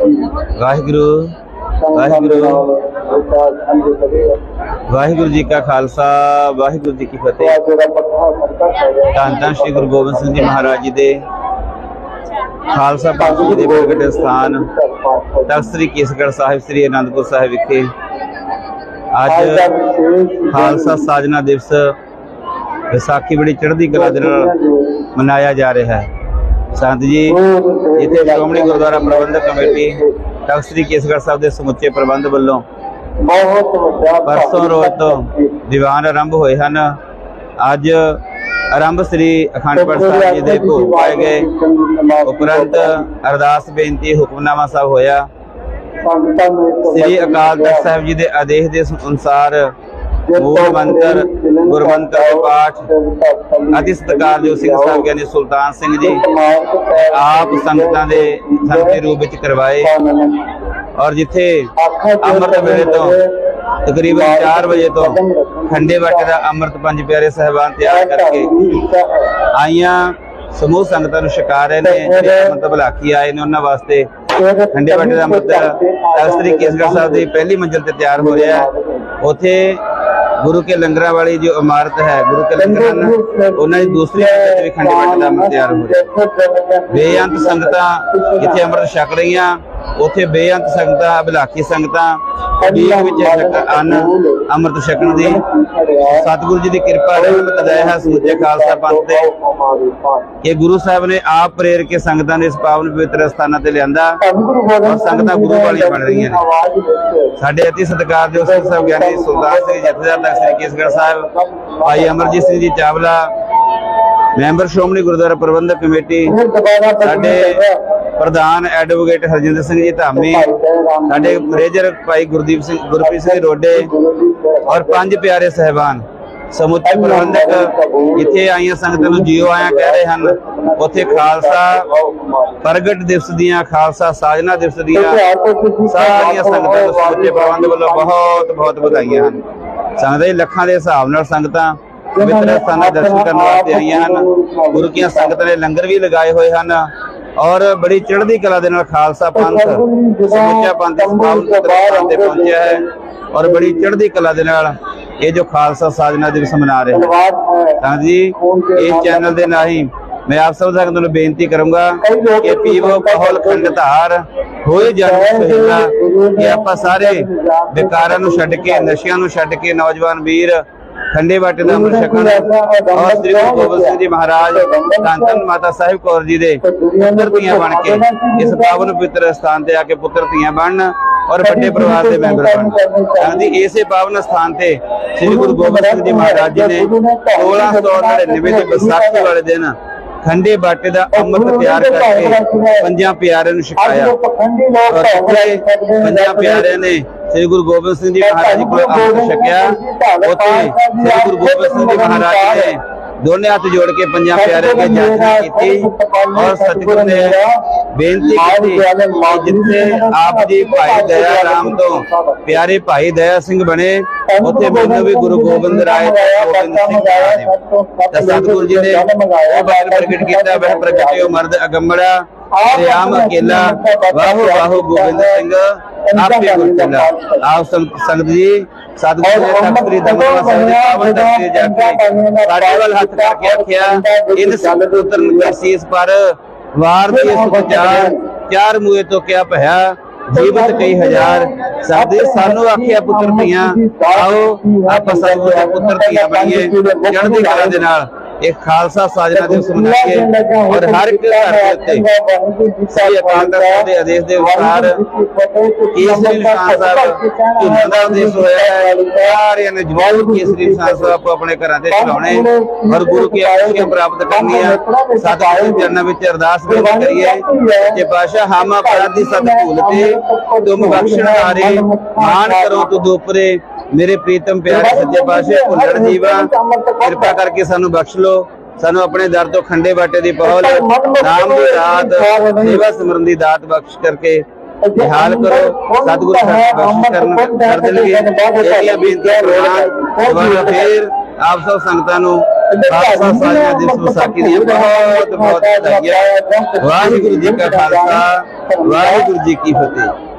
ਵਾਹਿਗੁਰੂ ਵਾਹਿਗੁਰੂ। ਵਾਹਿਗੁਰੂ ਜੀ ਕਾ ਖਾਲਸਾ, ਵਾਹਿਗੁਰੂ ਜੀ ਕੀ ਫਤਿਹ। ਧੰਨ ਧੰਨ ਸ੍ਰੀ ਗੁਰੂ ਗੋਬਿੰਦ ਸਿੰਘ ਜੀ ਮਹਾਰਾਜ ਜੀ ਦੇ ਖਾਲਸਾ ਪੰਥ ਜੀ ਦੇ ਪ੍ਰਗਟ ਸਥਾਨ ਤਖਤ ਸ੍ਰੀ ਕੇਸਗੜ੍ਹ ਸਾਹਿਬ, ਸ੍ਰੀ ਅਨੰਦਪੁਰ ਸਾਹਿਬ ਵਿਖੇ। ਅੱਜ ਖਾਲਸਾ ਸਾਜਨਾ ਦਿਵਸ ਵਿਸਾਖੀ ਬੜੀ ਚੜ੍ਹਦੀ ਕਲਾ ਦੇ ਨਾਲ ਮਨਾਇਆ ਜਾ ਰਿਹਾ ਹੈ। ਸੰਤ ਜੀ ਇੱਥੇ ਸ਼੍ਰੋਮਣੀ ਗੁਰਦੁਆਰਾ ਪ੍ਰਬੰਧਕ ਕਮੇਟੀ ਤਖਤ ਸ੍ਰੀ ਕੇਸਗੜ੍ਹ ਸਾਹਿਬ ਦੇ ਸਮੁੱਚੇ ਪ੍ਰਬੰਧ ਵੱਲੋਂ ਪਰਸੋਂ ਰੋਜ਼ ਤੋਂ ਦੀਵਾਨ ਆਰੰਭ ਹੋਏ ਹਨ। ਅੱਜ ਆਰੰਭ ਸ੍ਰੀ ਅਖੰਡ ਪਾਠ ਸਾਹਿਬ ਜੀ ਦੇ ਭੋਗ ਪਾਏ ਗਏ। ਉਪਰੰਤ ਅਰਦਾਸ ਬੇਨਤੀ ਹੁਕਮਨਾਮਾ ਸਾਹਿਬ ਹੋਇਆ। ਸ੍ਰੀ ਅਕਾਲ ਤਖਤ ਸਾਹਿਬ ਜੀ ਦੇ ਆਦੇਸ਼ ਦੇ ਅਨੁਸਾਰ ਮੂਲ ਮੰਤਰ ਗੁਰਮੰਤਰ ਪਾਠ ਅਤੀ ਸਤਿਕਾਰਯੋਗ ਸਿੰਘ ਸਾਹਿਬ ਗਿਆਨੀ ਸੁਲਤਾਨ ਸਿੰਘ ਜੀ। ਆਪ ਸੰਗਤਾਂ ਦੇ ਸੰਗਤੀ ਰੂਪ ਵਿੱਚ ਕਰਵਾਏ। ਔਰ ਜਿੱਥੇ ਅੰਮ੍ਰਿਤ ਵੇਲੇ ਤੋਂ ਤਕਰੀਬਨ 4 ਵਜੇ ਤੋਂ ਖੰਡੇ ਬਾਟੇ ਦਾ ਅੰਮ੍ਰਿਤ ਪੰਜ ਪਿਆਰੇ ਸਹਿਬਾਨ ਤਿਆਰ ਕਰਕੇ ਆਈਆਂ। ਸਮੂਹ ਸੰਗਤਾਂ ਨੂੰ ਛਕਾ ਰਹੇ ਨੇ ਜਿਹੜੇ ਮਤਲਬ ਭਲਾਕੀ ਆਏ ਨੇ ਉਹਨਾਂ ਵਾਸਤੇ ਖੰਡੇ ਬਾਟੇ ਦਾ ਅੰਮ੍ਰਿਤ ਤਖਤ ਸ੍ਰੀ ਕੇਸਗੜ੍ਹ ਸਾਹਿਬ ਦੀ ਪਹਿਲੀ ਮੰਜ਼ਿਲ ਤੇ ਤਿਆਰ ਹੋ ਰਿਹਾ ਹੈ। ਉੱਥੇ ਗੁਰੂ ਕੇ ਲੰਗਰਾਂ ਵਾਲੀ ਜੋ ਇਮਾਰਤ ਹੈ, ਗੁਰੂ ਕੇ ਲੰਗਰਾਂ ਨਾਲ ਉਹਨਾਂ ਦੀ ਦੂਸਰੀ ਮੰਜ਼ਿਲ ਵੀ ਖੰਡੇ ਬਾਟੇ ਦਾ ਤਿਆਰ ਹੋ ਰਿਹਾ। ਬੇਅੰਤ ਸੰਗਤਾਂ ਜਿੱਥੇ ਅੰਮ੍ਰਿਤ ਛਕ ਰਹੀਆਂ, ਉੱਥੇ ਬੇਅੰਤ ਸੰਗਤਾਂ, ਅਭਿਲਾਖੀ ਸੰਗਤਾਂ ਵੀਰ ਛਕ- ਅੰਨ ਅੰਮ੍ਰਿਤ ਛਕਣ ਦੀ ਸਤਿਗੁਰੂ ਜੀ ਦੀ ਕਿਰਪਾ ਰਹਿਮਤ ਦਇਆ ਸਮੁੱਚੇ ਖਾਲਸਾ ਪੰਥ ਤੇ ਇਹ ਗੁਰੂ ਸਾਹਿਬ ਨੇ ਆਪ ਪ੍ਰੇਰ ਕੇ ਸੰਗਤਾਂ ਦੇ ਇਸ ਪਾਵਨ ਪਵਿੱਤਰ ਸਥਾਨਾਂ ਤੇ ਲਿਆਂਦਾ ਔਰ ਸੰਗਤਾਂ ਗੁਰੂ ਵਾਲੀਆਂ ਬਣ ਰਹੀਆਂ ਨੇ। ਸਾਡੇ ਅਤੀ ਸਤਿਕਾਰਯੋਗ ਸਿੰਘ ਸਾਹਿਬ ਗਿਆਨੀ ਸੁਲਤਾਨ ਸਿੰਘ ਜਥੇਦਾਰ ਤਖਤ ਸ੍ਰੀ ਕੇਸਗੜ੍ਹ ਸਾਹਿਬ ਭਾਈ ਅਮਰਜੀਤ ਸਿੰਘ ਜੀ ਚਾਵਲਾ ਮੈਂਬਰ ਸ਼੍ਰੋਮਣੀ ਗੁਰਦੁਆਰਾ ਪ੍ਰਬੰਧਕ ਕਮੇਟੀ ਸਾਡੇ ਪ੍ਰਧਾਨ ਐਡਵੋਕੇਟ ਹਰਜਿੰਦਰ ਸਿੰਘ ਜੀ ਧਾਮੀ, ਸਾਡੇ ਮੈਨੇਜਰ ਭਾਈ ਗੁਰਦੀਪ ਸਿੰਘ, ਗੁਰਪ੍ਰੀਤ ਸਿੰਘ ਰੋਡੇ ਔਰ ਪੰਜ ਪਿਆਰੇ ਸਹਿਬਾਨ। ਸਮੁੱਚੇ ਪ੍ਰਬੰਧਕ ਇੱਥੇ ਆਈਆਂ ਸੰਗਤਾਂ ਨੂੰ ਜੀਓ ਆਇਆਂ ਕਹਿ ਰਹੇ ਹਨ, ਉੱਥੇ ਖਾਲਸਾ ਪ੍ਰਗਟ ਦਿਵਸ ਦੀਆਂ, ਖਾਲਸਾ ਸਾਜਨਾ ਦਿਵਸ ਦੀਆਂ, ਸਾਰੀਆਂ ਸੰਗਤਾਂ ਨੂੰ ਸਮੁੱਚੇ ਪ੍ਰਬੰਧ ਵੱਲੋਂ ਬਹੁਤ ਬਹੁਤ ਵਧਾਈਆਂ ਹਨ। ਸੰਗਤਾਂ ਲੱਖਾਂ ਦੇ ਹਿਸਾਬ ਨਾਲ ਸੰਗਤਾਂ ਪਵਿੱਤਰ ਸਥਾਨਾਂ ਦਰਸ਼ਨ ਕਰਨ ਵਾਸਤੇ ਆਈਆਂ ਹਨ। ਗੁਰੂ ਕੀਆਂ ਸੰਗਤਾਂ ਨੇ ਲੰਗਰ ਵੀ ਲਗਾਏ ਹੋਏ ਹਨ। ਔਰ ਬੜੀ ਚੜ੍ਹਦੀ ਕਲਾ ਦੇ ਨਾਲ ਖਾਲਸਾ ਪੰਥ ਸਮੁੱਚਾ ਪੰਥ ਤੇ ਪਹੁੰਚਿਆ ਹੈ ਔਰ ਬੜੀ ਚੜ੍ਹਦੀ ਕਲਾ ਦੇ ਨਾਲ ਇਹ ਜੋ ਖਾਲਸਾ ਸਾਜਨਾ ਦਿਵਸ ਮਨਾ ਰਹੇ ਤਾਂ ਜੀ ਇਸ ਚੈਨਲ ਦੇ ਰਾਹੀਂ ਮੈਂ ਆਪ ਸਭ ਸੰਗਤਾਂ ਨੂੰ ਬੇਨਤੀ ਕਰੂੰਗਾ ਕਿ ਪੀਵੋ ਕਹਲ ਖੰਡ ਧਾਰ ਹੋਏ ਜਨ ਸਹਿਲਾ ਕਿ ਆਪਾਂ ਸਾਰੇ ਵਿਕਾਰਾਂ ਨੂੰ ਛੱਡ ਕੇ ਨਸ਼ਿਆਂ ਨੂੰ ਛੱਡ ਕੇ ਨੌਜਵਾਨ ਵੀਰ ਖੰਡੇ ਬਾਟੇ ਦਾ ਅੰਮ੍ਰਿਤ ਛਕਣ ਔਰ ਸ੍ਰੀ ਗੁਰੂ ਗੋਬਿੰਦ ਸਿੰਘ ਜੀ ਮਹਾਰਾਜ ਧੰਨ ਮਾਤਾ ਸਾਹਿਬ ਕੌਰ ਜੀ ਦੇ ਪੁੱਤਰ ਧੀਆਂ ਬਣ ਕੇ ਇਸ ਪਾਵਨ ਪਵਿੱਤਰ ਸਥਾਨ ਤੇ ਆ ਕੇ ਪੁੱਤਰ ਧੀਆਂ ਬਣਨ ਔਰ ਵੱਡੇ ਪਰਿਵਾਰ ਦੇ ਮੈਂਬਰ ਬਣਨ। ਹਾਂਜੀ ਇਸੇ ਪਾਵਨ ਸਥਾਨ ਤੇ ਸ੍ਰੀ ਗੁਰੂ ਗੋਬਿੰਦ ਸਿੰਘ ਜੀ ਮਹਾਰਾਜ ਜੀ ਨੇ 1699 ਦੇ ਵਿਸਾਖੀ ਵਾਲੇ ਦਿਨ ਖੰਡੇ ਬਾਟੇ ਦਾ ਅੰਮ੍ਰਿਤ ਤਿਆਰ ਕਰਕੇ ਪੰਜਾਂ ਪਿਆਰਿਆਂ ਨੂੰ ਛਕਾਇਆ। ਪੰਜਾਂ ਪਿਆਰਿਆਂ ਨੇ। ਸ੍ਰੀ ਗੁਰੂ ਗੋਬਿੰਦ ਸਿੰਘ ਜੀ ਮਹਾਰਾਜ ਜੀ ਕੋਲ ਅੰਮ੍ਰਿਤ ਛਕਿਆ। ਉੱਥੇ ਸ੍ਰੀ ਗੁਰੂ ਗੋਬਿੰਦ ਸਿੰਘ ਜੀ ਮਹਾਰਾਜ ਨੇ ਦੋਨੇ ਹੱਥ ਜੋੜ ਕੇ ਪੰਜਾਂ ਪਿਆਰਿਆਂ ਦੀ ਜਾਚਨਾ ਕੀਤੀ ਔਰ ਸਤਿਗੁਰੂ ਨੇ ਬੇਨਤੀ ਕੀਤੀ ਕਿ ਜਿੱਥੇ ਆਪ ਜੀ ਭਾਈ ਦਇਆ ਰਾਮ ਤੋਂ ਪਿਆਰੇ ਭਾਈ ਦਇਆ ਸਿੰਘ ਬਣੇ ਉੱਥੇ ਮੈਨੂੰ ਵੀ ਗੁਰੂ ਗੋਬਿੰਦ ਰਾਏ ਤੇ ਗੋਬਿੰਦ ਸਿੰਘ ਦਿਓ ਤਾਂ ਸਤਿਗੁਰੂ ਜੀ ਨੇ ਉਹ ਬਾਲ ਪ੍ਰਗਟ ਕੀਤਾ ਵਹ ਪ੍ਰਗਟਿਓ ਮਰਦ ਅਗੰਮੜਾ ਰਿਆਮ ਅਕੇਲਾ ਵਾਹੋ ਵਾਹੋ ਗੋਬਿੰਦ ਸਿੰਘ ਆਪੇ ਗੁਰ ਚਲਾ ਆਪ ਸੰਗ- ਸੰਗਤ ਜੀ ਸਤਿਗੁਰੂ ਨੇ ਤਖਤ ਸ੍ਰੀ ਦਮਦਮਾ ਸਾਹਿਬ ਦੇ ਪਾਵਨ ਦਰਸੇ ਜਾ ਕੇ ਸਾਡੇ ਵੱਲ ਹੱਥ ਕਰਕੇ ਆਖਿਆ ਇਨ ਸੰਗ ਪੁੱਤਰਨ ਕੇ ਸੀਸ ਪਰ ਵਾਰ ਦੀ ਸੁਖ ਚਾਰ ਮੂਏ ਤੋਂ ਕਿਆ ਭਇਆ ਜੀਵਤ ਕਈ ਹਜ਼ਾਰ। ਸਾਡੇ ਸਾਨੂੰ ਆਖਿਆ ਪੁੱਤਰ ਧੀਆਂ ਆਓ ਆਪਾਂ ਦੇ ਪੁੱਤਰ ਧੀਆਂ ਬਣੀਏ ਚੜ੍ਹਦੀ ਕਲਾ ਦੇ ਨਾਲ। ਇਹ ਖਾਲਸਾ ਸਾਜਨਾ ਦਿਵਸ ਮਨਾਈਏ ਔਰ ਹਰ ਇੱਕ ਘਰ ਦੇ ਉੱਤੇ ਸ੍ਰੀ ਅਕਾਲ ਤਖਤ ਦੇ ਆਦੇਸ਼ ਦੇ ਅਨੁਸਾਰ ਕੇਸਰੀ ਨਿਸ਼ਾਨ ਸਾਹਿਬ ਝੁੰਮਣ ਦਾ ਆਦੇਸ਼ ਹੋਇਆ ਹੈ। ਸਾਰਿਆਂ ਨੇ ਜਵਾਬ ਕੇਸਰੀ ਨਿਸ਼ਾਨ ਸਾਹਿਬ ਆਪੋ ਆਪਣੇ ਘਰਾਂ ਤੇ ਚਲਾਉਣੇ ਔਰ ਗੁਰੂ ਕੀ ਆਸ਼ੀਆਂ ਪ੍ਰਾਪਤ ਕਰਨੀਆਂ। ਸਤਿਗੁਰੂ ਦੇ ਚਰਨਾਂ ਵਿੱਚ ਅਰਦਾਸ ਬੇਨਤੀ ਕਰੀਏ। ਕਿ ਪਾਸ਼ਾ ਹਮ ਅਪਰਾਧੀ ਸਤ ਭੂਲ ਤੇ ਤੁਮ ਬਖਸ਼ਣ ਹਾਰੇ। ਮਾਨ ਕਰੋ ਤੁਧ ਉਪਰੇ। ਮੇਰੇ ਪ੍ਰੀਤਮ ਪਿਆਰੇ ਸੱਚੇ ਪਾਸ਼ੇ ਭੁੱਲੜ ਜੀਵਾ ਕਿਰਪਾ ਕਰਕੇ ਸਾਨੂੰ ਬਖਸ਼ ਲੋ ਸਾਨੂੰ ਆਪਣੇ ਦਰ ਤੋਂ ਖੰਡੇ ਬਾਟੇ ਦੀ ਪਹੁਲ ਨਾਮ ਦੀ ਦਾਤ ਸੇਵਾ ਸਿਮਰਨ ਦੀ ਦਾਤ ਬਖਸ਼ ਕਰਕੇ ਨਿਹਾਲ ਕਰੋ। ਸਤਿਗੁਰੂ ਸਾਹਿਬ ਬਖਸ਼ ਕਰਨ ਕਰ ਦੇਣਗੇ। ਇਹਦੀਆਂ ਬੇਨਤੀਆਂ ਪ੍ਰਵਾਨ ਦੁਬਾਰਾ ਫੇਰ ਆਪ ਸਭ ਸੰਗਤਾਂ ਨੂੰ ਖਾਲਸਾ ਸਾਜਾ ਦਿਵਸ ਵਿਸਾਖੀ ਦੀਆਂ ਬਹੁਤ ਬਹੁਤ ਵਧਾਈਆਂ। ਵਾਹਿਗੁਰੂ ਜੀ ਕਾ ਖਾਲਸਾ। ਵਾਹਿਗੁਰੂ ਜੀ ਕੀ ਫਤਿਹ।